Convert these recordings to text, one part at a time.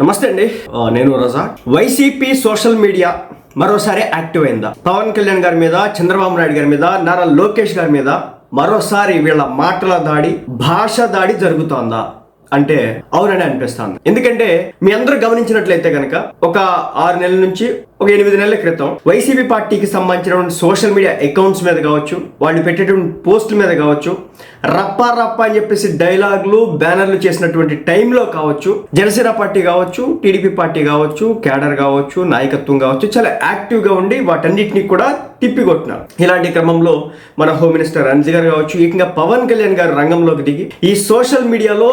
నమస్తే అండి. నేను రజా. వైసీపీ సోషల్ మీడియా మరోసారి యాక్టివ్ అయిందా? పవన్ కళ్యాణ్ గారి మీద చంద్రబాబు నాయుడు గారి మీద నారా లోకేష్ గారి మీద మరోసారి వీళ్ళ మాటల దాడి భాష దాడి జరుగుతోందా? అంటే అవునని అనిపిస్తుంది. ఎందుకంటే మీ అందరూ గమనించినట్లయితే కనుక ఒక ఆరు నెలల నుంచి ఒక ఎనిమిది నెలల క్రితం వైసీపీ పార్టీకి సంబంధించినటువంటి సోషల్ మీడియా అకౌంట్స్ మీద కావచ్చు వాళ్ళు పెట్టేటువంటి పోస్టుల మీద కావచ్చు రప్పా రప్ప అని చెప్పేసి డైలాగులు బ్యానర్లు చేసినటువంటి టైంలో కావచ్చు జనసేన పార్టీ కావచ్చు టీడీపీ పార్టీ కావచ్చు క్యాడర్ కావచ్చు నాయకత్వం కావచ్చు చాలా యాక్టివ్గా ఉండి వాటన్నిటిని కూడా తిప్పికొట్టినారు. ఇలాంటి క్రమంలో మన హోమ్ మినిస్టర్ రణ్జీ గారు కావచ్చు ఏకంగా పవన్ కళ్యాణ్ గారు రంగంలోకి దిగి ఈ సోషల్ మీడియాలో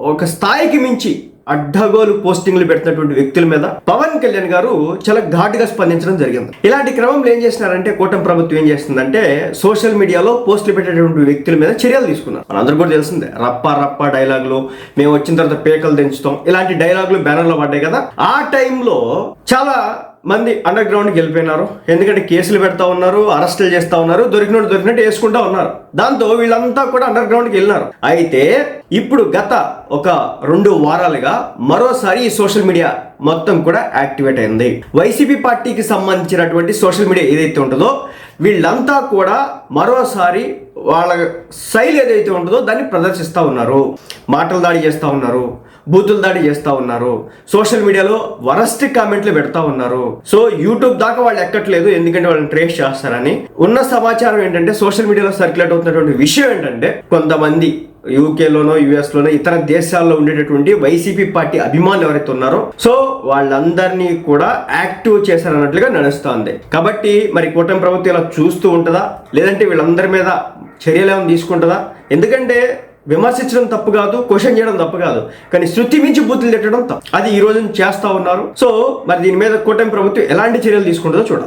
ఒక స్థాయికి మించి అడ్డగోలు పోస్టింగ్లు పెడుతున్నటువంటి వ్యక్తుల మీద పవన్ కళ్యాణ్ గారు చాలా ఘాటుగా స్పందించడం జరిగింది. ఇలాంటి క్రమంలో ఏం చేసినారంటే కూటమి ప్రభుత్వం ఏం చేస్తుందంటే సోషల్ మీడియాలో పోస్టులు పెట్టేటువంటి వ్యక్తుల మీద చర్యలు తీసుకున్నారు. మనందరూ కూడా తెలిసిందే రప్ప రప్ప డైలాగులు మేము వచ్చిన తర్వాత పేకలు దించుతాం ఇలాంటి డైలాగులు బ్యానర్లో పడ్డాయి కదా. ఆ టైంలో చాలా మంది అండర్ గ్రౌండ్కి వెళ్ళిపోయినారు. ఎందుకంటే కేసులు పెడతా ఉన్నారు అరెస్టులు చేస్తా ఉన్నారు దొరికినట్టు దొరికినట్టు వేసుకుంటా ఉన్నారు. దాంతో వీళ్ళంతా కూడా అండర్ గ్రౌండ్కి వెళ్ళినారు. అయితే ఇప్పుడు గత ఒక రెండు వారాలుగా మరోసారి ఈ సోషల్ మీడియా మొత్తం కూడా యాక్టివేట్ అయింది. వైసీపీ పార్టీకి సంబంధించినటువంటి సోషల్ మీడియా ఏదైతే ఉంటుందో వీళ్ళంతా కూడా మరోసారి వాళ్ళ శైలి ఏదైతే ఉంటుందో దాన్ని ప్రదర్శిస్తూ ఉన్నారు. మాటలు దాడి చేస్తూ ఉన్నారు. బూతుల దాడి చేస్తూ ఉన్నారు. సోషల్ మీడియాలో వరస్ట్ కామెంట్లు పెడతా ఉన్నారు. సో యూట్యూబ్ దాకా వాళ్ళు ఎక్కట్లేదు ఎందుకంటే వాళ్ళని ట్రేస్ చేస్తారని. ఉన్న సమాచారం ఏంటంటే సోషల్ మీడియాలో సర్క్యులేట్ అవుతున్నటువంటి విషయం ఏంటంటే కొంతమంది యూకేలోనో యుఎస్లోనో ఇతర దేశాల్లో ఉండేటటువంటి వైసీపీ పార్టీ అభిమానులు ఎవరైతే ఉన్నారో సో వాళ్ళందరినీ కూడా యాక్టివ్ చేశారన్నట్లుగా నడుస్తోంది. కాబట్టి మరి కూటమి ప్రభుత్వం ఇలా చూస్తూ ఉంటుందా? లేదంటే వీళ్ళందరి మీద చర్యలు ఏమైనా తీసుకుంటుందా? ఎందుకంటే విమర్శించడం తప్పు కాదు క్వశ్చన్ చేయడం తప్పు కాదు. కానీ శృతి మించి బూతులు తిట్టడం తప్పు. అది ఈ రోజు చేస్తా ఉన్నారు. సో మరి దీని మీద కూటమి ప్రభుత్వం ఎలాంటి చర్యలు తీసుకుంటుందో చూడాలి.